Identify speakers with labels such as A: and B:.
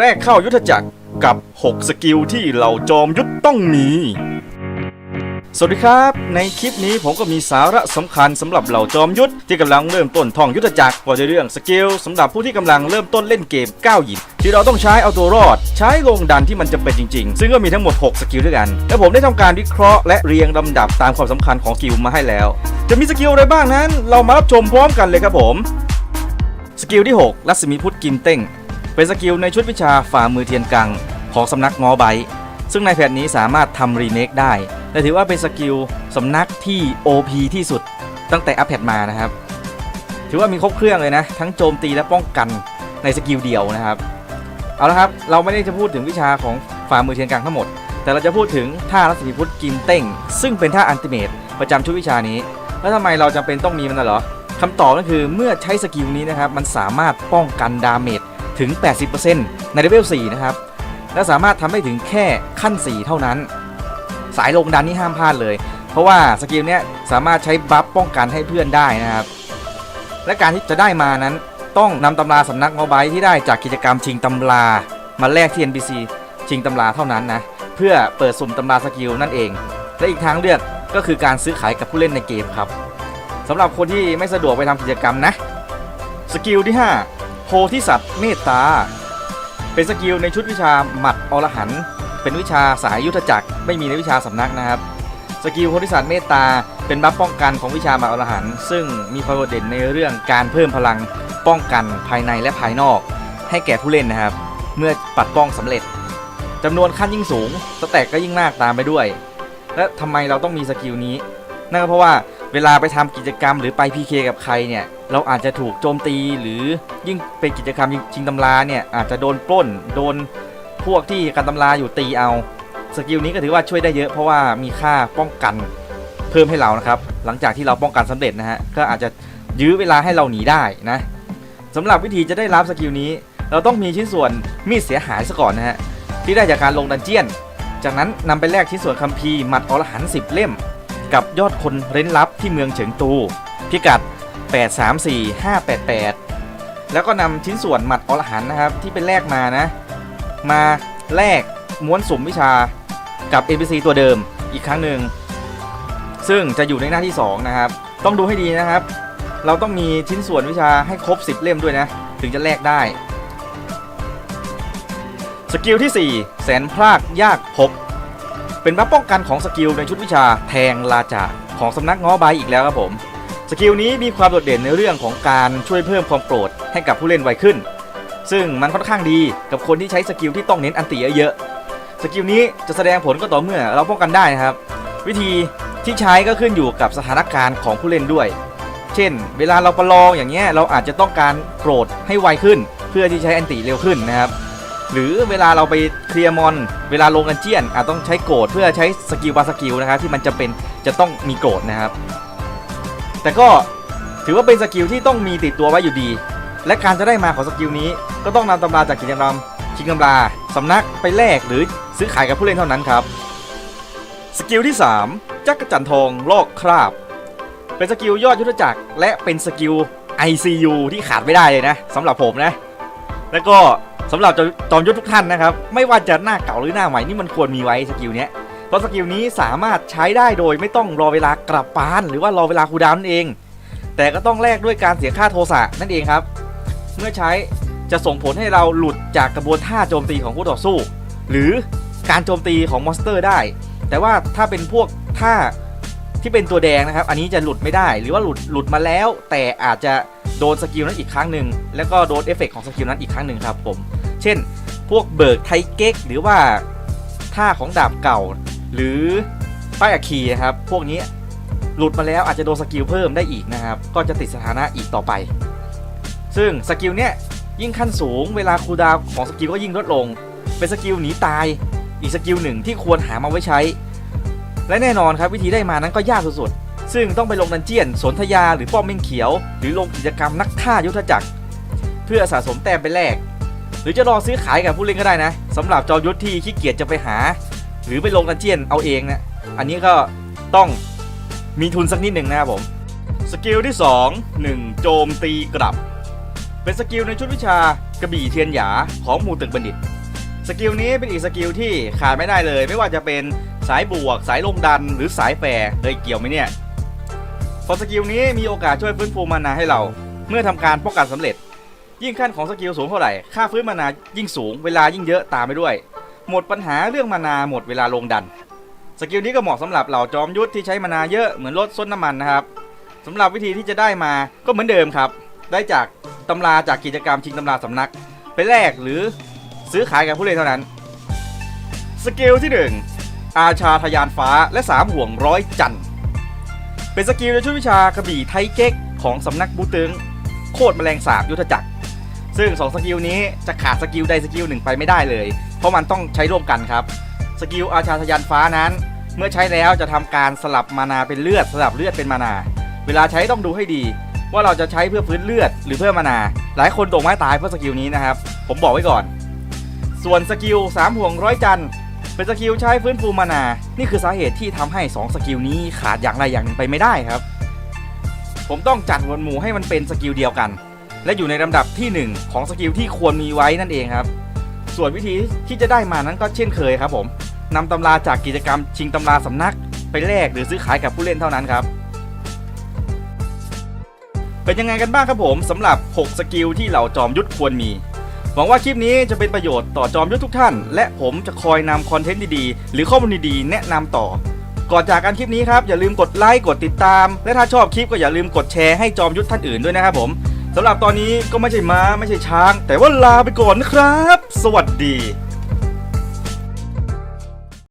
A: แรกเข้ายุทธจักรกับ 6 สกิลที่เหล่าจอมยุทธต้องมี สวัสดีครับ ในคลิปนี้ผมก็มีสาระสำคัญสำหรับเหล่าจอมยุทธที่กำลังเริ่มต้นท่องยุทธจักรว่าในเรื่องสกิลสำหรับผู้ที่กำลังเริ่มต้นเล่นเกมก้าวหยิบที่เราต้องใช้เอาตัวรอด ใช้ลงดันที่มันจะเป็นจริงๆ ซึ่งก็มีทั้งหมด 6 สกิลด้วยกัน และผมได้ทำการวิเคราะห์และเรียงลำดับตามความสำคัญของสกิลมาให้แล้ว จะมีสกิลอะไรบ้างนั้น เรามารับชมพร้อมกันเลยครับผมสกิลที่ 6 รัศมีพุทธกิมเต้ง เป็นสกิลในชุดวิชาฝ่ามือเทียนกัง ของสำนักงอไบซึ่งในแพทนี้สามารถทำรีเมคได้และถือว่าเป็นสกิลสำนักที่ OP ที่สุดตั้งแต่อัปเดตมานะครับ ถือว่ามีครบเครื่องเลยนะ ทั้งโจมตีและป้องกันในสกิลเดียวนะครับ เอาละครับ เราไม่ได้จะพูดถึงวิชาของฝ่ามือเทียนกังทั้งหมด แต่เราจะพูดถึงท่ารัศมีพุทธกิมเต้ง ซึ่งเป็นท่าอันติเมตประจำชุดวิชานี้ แล้วทำไมเราจำเป็นต้องมีมันเหรอคำตอบก็คือเมื่อใช้สกิลนี้นะครับมันสามารถป้องกันดาเมจ ถึง 80%ในเลเวล4นะครับ และสามารถทำได้ถึงแค่ขั้น 4 เท่านั้น สายลงดันนี่ห้ามพลาดเลย เพราะว่าสกิลเนี้ยสามารถใช้บัฟป้องกันให้เพื่อนได้นะครับ และการที่จะได้มานั้นต้องนำตำราสำนักมอไบที่ได้จากกิจกรรมชิงตำรามาแลกที่ NPC ชิงตำราเท่านั้นนะเพื่อเปิดสุ่มตำราสกิลนั่นเอง และอีกทางเลือกก็คือการซื้อขายกับผู้เล่นในเกมครับสำหรับคนที่ไม่สะดวกไปทำกิจกรรมนะ สกิลที่ 5 พธิสัตว์เมตตา เป็นสกิลในชุดวิชาหมัดอรหันเป็นวิชาสายยุทธจักรไม่มีในวิชาสำนักนะครับ สกิลโพธิสัตว์เมตตา เป็นบัฟป้องกันของวิชาหมัดอรหันซึ่งมีความโดดเด่นในเรื่องการเพิ่มพลังป้องกันภายในและภายนอก ให้แก่ผู้เล่นนะครับ เมื่อปัดป้องสำเร็จจำนวนขั้นยิ่งสูงสแต็กก็ยิ่งมากตามไปด้วย และทำไมเราต้องมีสกิลนี้นั่นก็เพราะว่า เวลาไปทำกิจกรรมหรือไป PK กับใครเนี่ย เราอาจจะถูกโจมตีหรือยิ่งเป็นกิจกรรมชิงตำราเนี่ย อาจจะโดนปล้น โดนพวกที่การตำราอยู่ตีเอา สกิลนี้ก็ถือว่าช่วยได้เยอะเพราะว่ามีค่าป้องกันเพิ่มให้เรานะครับ หลังจากที่เราป้องกันสำเร็จนะฮะ ก็อาจจะยื้อเวลาให้เราหนีได้นะสำหรับวิธีจะได้รับสกิลนี้ เราต้องมีชิ้นส่วนมีดเสียหายซะก่อนนะฮะที่ได้จากการลงดันเจียน จากนั้นนำไปแลกชิ้นส่วนคัมภีร์หมัดอรหันต์10 เล่ม กับยอดคนเร้นลับที่เมืองเฉิงตู พิกัด 834588 แล้วก็นำชิ้นส่วนหมัดอรหันนะครับ ที่เป็นแลกมานะ มาแลกม้วนสมวิชากับ NPC ตัวเดิมอีกครั้งหนึ่ง ซึ่งจะอยู่ในหน้าที่ 2 นะครับ ต้องดูให้ดีนะครับ เราต้องมีชิ้นส่วนวิชาให้ครบ 10 เล่มด้วยนะ ถึงจะแลกได้ สกิลที่ 4 แสนพรากยากพบ เป็นบัฟป้องกันของสกิลในชุดวิชาแทงลาจาของสำนักง้อใบอีกแล้วครับผม สกิลนี้มีความโดดเด่นในเรื่องของการช่วยเพิ่มความโกรธให้กับผู้เล่นไวขึ้น ซึ่งมันค่อนข้างดีกับคนที่ใช้สกิลที่ต้องเน้นอันติเยอะๆสกิลนี้จะแสดงผลก็ต่อเมื่อเราป้องกันได้นะครับ วิธีที่ใช้ก็ขึ้นอยู่กับสถานการณ์ของผู้เล่นด้วย เช่น เวลาเราประลองอย่างเงี้ยเราอาจจะต้องการโกรธให้ไวขึ้น เพื่อที่ใช้อันติเร็วขึ้นนะครับ หรือเวลาเราไปเคลียร์มอน เวลาลงกันเจียนอาจต้องใช้โกรธเพื่อใช้สกิลบาสกิลนะครับที่มันจะเป็นจะต้องมีโกรธนะครับ แต่ก็ถือว่าเป็นสกิลที่ต้องมีติดตัวไว้อยู่ดี และการจะได้มาของสกิลนี้ ก็ต้องนำตำราจากกิจกรรมชิงตำราสำนักไปแลกหรือซื้อขายกับผู้เล่นเท่านั้นครับ สกิลที่ 3 จักรจันทร์ทองลอกคราบ เป็นสกิลยอดยุทธจักรและเป็นสกิล ICU ที่ขาดไม่ได้เลยนะสำหรับผมนะ แล้วก็สำหรับจอจอมยุทธทุกท่านนะครับ ไม่ว่าจะหน้าเก่าหรือหน้าใหม่นี่มันควรมีไว้สกิลเนี้ยเพราะสกิลนี้สามารถใช้ได้โดยไม่ต้องรอเวลากลับปาน หรือว่ารอเวลาคูดาวน์นั่นเอง แต่ก็ต้องแลกด้วยการเสียค่าโทสะนั่นเองครับ เมื่อใช้จะส่งผลให้เราหลุดจากกระบวนท่าโจมตีของคู่ต่อสู้ หรือการโจมตีของมอนสเตอร์ได้ แต่ว่าถ้าเป็นพวกท่าที่เป็นตัวแดงนะครับ อันนี้จะหลุดไม่ได้ หรือว่าหลุดหลุดมาแล้ว แต่อาจจะ โดนสกิลนั้นอีกครั้งหนึ่งแล้วก็โดนเอฟเฟกต์ของสกิลนั้นอีกครั้งหนึ่งครับผมเช่น พวกเบิกไทเก๊กหรือว่าท่าของดาบเก่า หรือป้ายอัคีครับพวกนี้หลุดมาแล้วอาจจะโดนสกิลเพิ่มได้อีกนะครับก็จะติดสถานะอีกต่อไป ซึ่งสกิลเนี้ยยิ่งขั้นสูงเวลาคูลดาวของสกิลก็ยิ่งลดลง เป็นสกิลหนีตายอีกสกิลหนึ่งที่ควรหามาไว้ใช้ และแน่นอนครับวิธีได้มานั้นก็ยากสุดๆ ซึ่งต้องไปลงดันเจียนสนธยาหรือป้อมเม่งเขียว หรือลงกิจกรรมนักฆ่ายุทธจักร เพื่อสะสมแต้มไปแลกหรือจะรอซื้อขายกับผู้เล่นก็ได้นะสำหรับจอยุทธที่ขี้เกียจจะไปหา หรือไปลงดันเจียนเอาเองนะอันนี้ก็ต้องมีทุนสักนิดหนึ่งนะครับผมสกิลที่ 2 1 โจมตีกลับ เป็นสกิลในชุดวิชากระบี่เทียนหยาของหมู่ตึกบัณฑิต สกิลนี้เป็นอีกสกิลที่ขาดไม่ได้เลย ไม่ว่าจะเป็นสายบวก สายลงดันหรือสายแฝร์เลยเกี่ยวไหมเนี่ย พอสกิลนี้มีโอกาสช่วยฟื้นฟูมานาให้เรา เมื่อทำการป้องกันสำเร็จ ยิ่งขั้นของสกิลสูงเท่าไหร่ ค่าฟื้นมานายิ่งสูง เวลายิ่งเยอะตามไปด้วย หมดปัญหาเรื่องมานาหมดเวลาลงดัน สกิลนี้ก็เหมาะสำหรับเหล่าจอมยุทธที่ใช้มานาเยอะเหมือนรถส้นน้ำมันนะครับสำหรับวิธีที่จะได้มาก็เหมือนเดิมครับ ได้จากตำราจากกิจกรรมชิงตำราสำนัก ไปแลกหรือซื้อขายกับผู้เล่นเท่านั้น สกิลที่ 1 อาชาทะยานฟ้าและ 3 ห่วงร้อยจันทร์ เป็นสกิลในชุดวิชากระบี่ไทเก๊กของสำนักบูตึง โคตรแมลงสาบยุทธจักร ซึ่ง 2 สกิลนี้จะขาดสกิลใดสกิลหนึ่งไปไม่ได้เลย เพราะมันต้องใช้ร่วมกันครับ สกิลอาชาทะยานฟ้านั้น เมื่อใช้แล้วจะทำการสลับมานาเป็นเลือดสลับเลือดเป็นมานา เวลาใช้ต้องดูให้ดี ว่าเราจะใช้เพื่อฟื้นเลือดหรือเพื่อมานา หลายคนตกไม้ตายเพราะสกิลนี้นะครับ ผมบอกไว้ก่อน ส่วนสกิล3ห่วงร้อยจันทร์ เป็นสกิลใช้ฟื้นฟูมานา นี่คือสาเหตุที่ทำให้ 2 สกิลนี้ขาดอย่างใดอย่างหนึ่งไปไม่ได้ครับ ผมต้องจัดหมวดหมู่ให้มันเป็นสกิลเดียวกัน และอยู่ในลำดับที่ 1 ของสกิลที่ควรมีไว้นั่นเองครับ ส่วนวิธีที่จะได้มานั้นก็เช่นเคยครับผมนำตำราจากกิจกรรมชิงตำราสำนัก ไปแลกหรือซื้อขายกับผู้เล่นเท่านั้นครับเป็นยังไงกันบ้างครับผมสำหรับ 6 สกิลที่เหล่าจอมยุทธควรมี หวังว่าคลิปนี้จะเป็นประโยชน์ต่อจอมยุทธทุกท่าน และผมจะคอยนำคอนเทนต์ดีๆ หรือข้อมูลดีๆ แนะนำต่อ ก่อนจากกันคลิปนี้ครับอย่าลืมกดไลค์กดติดตาม และถ้าชอบคลิปก็อย่าลืมกดแชร์ให้จอมยุทธท่านอื่นด้วยนะครับผมสำหรับตอนนี้ก็ไม่ใช่ม้าไม่ใช่ช้าง แต่ว่าลาไปก่อนนะครับ สวัสดี